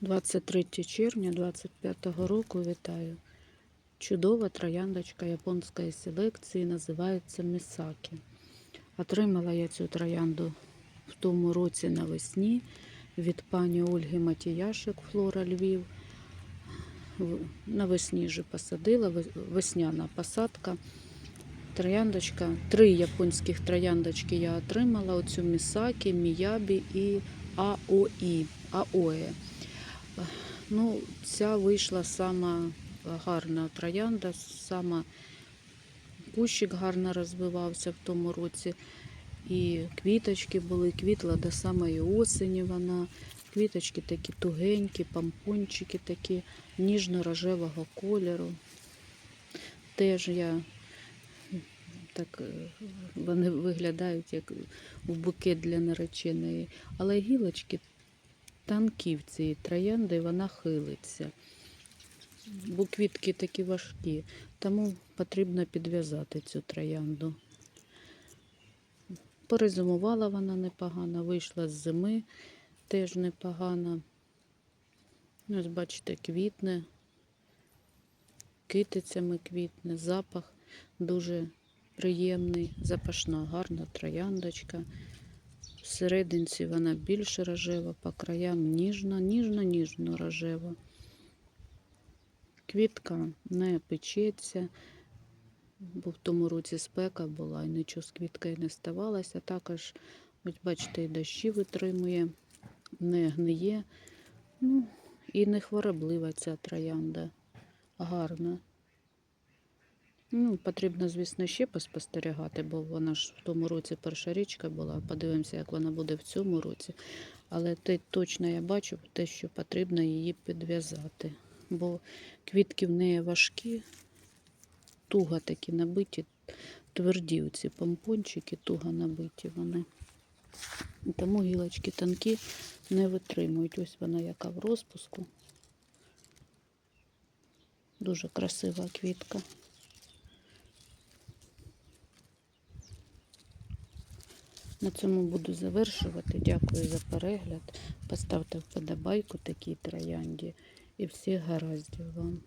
23 червня 25-го року вітаю. Чудова трояндочка японської селекції називається Місакі. Отримала я цю троянду в тому році навесні від пані Ольги Матіяшик Флора Львів. Навесні вже посадила, весняна посадка. Трояндочка, три японських трояндочки я отримала. Оцю Місакі, Міябі і Аоі. Аоє. Ну, ця вийшла сама гарна троянда, сама кущик гарно розвивався в тому році. І квіточки були, квітла до самої осені вона. Квіточки такі тугенькі, помпончики такі ніжно-рожевого кольору. Теж я так е, вони виглядають як в букет для нареченої. Але гілочки тонкі в цій троянди, вона хилиться. Бо квітки такі важкі, тому потрібно підв'язати цю троянду. Перезимувала вона непогано, вийшла з зими теж непогано. Ось бачите, квітне, китицями квітне, запах дуже приємний, запашна, гарна трояндочка. Всерединці вона більш рожева, по краям ніжна, ніжно-ніжно рожева. Квітка не печеться, бо в тому році спека була і нічого з квіткою не ставалося. Також, ось бачите, і дощі витримує, не гниє. Ну, і не хвороблива ця троянда. Гарна. Ну, потрібно, звісно, ще поспостерігати, бо вона ж в тому році перша річка була. Подивимося, як вона буде в цьому році. Але те точно я бачу те, що потрібно її підв'язати. Бо квітки в неї важкі, туго такі набиті, тверді ці помпончики, туго набиті вони. І Тому гілочки тонкі не витримують. Ось вона яка в розпуску. Дуже красива квітка. На цьому буду завершувати. Дякую за перегляд. Поставте вподобайку такій троянді і всіх гараздів вам.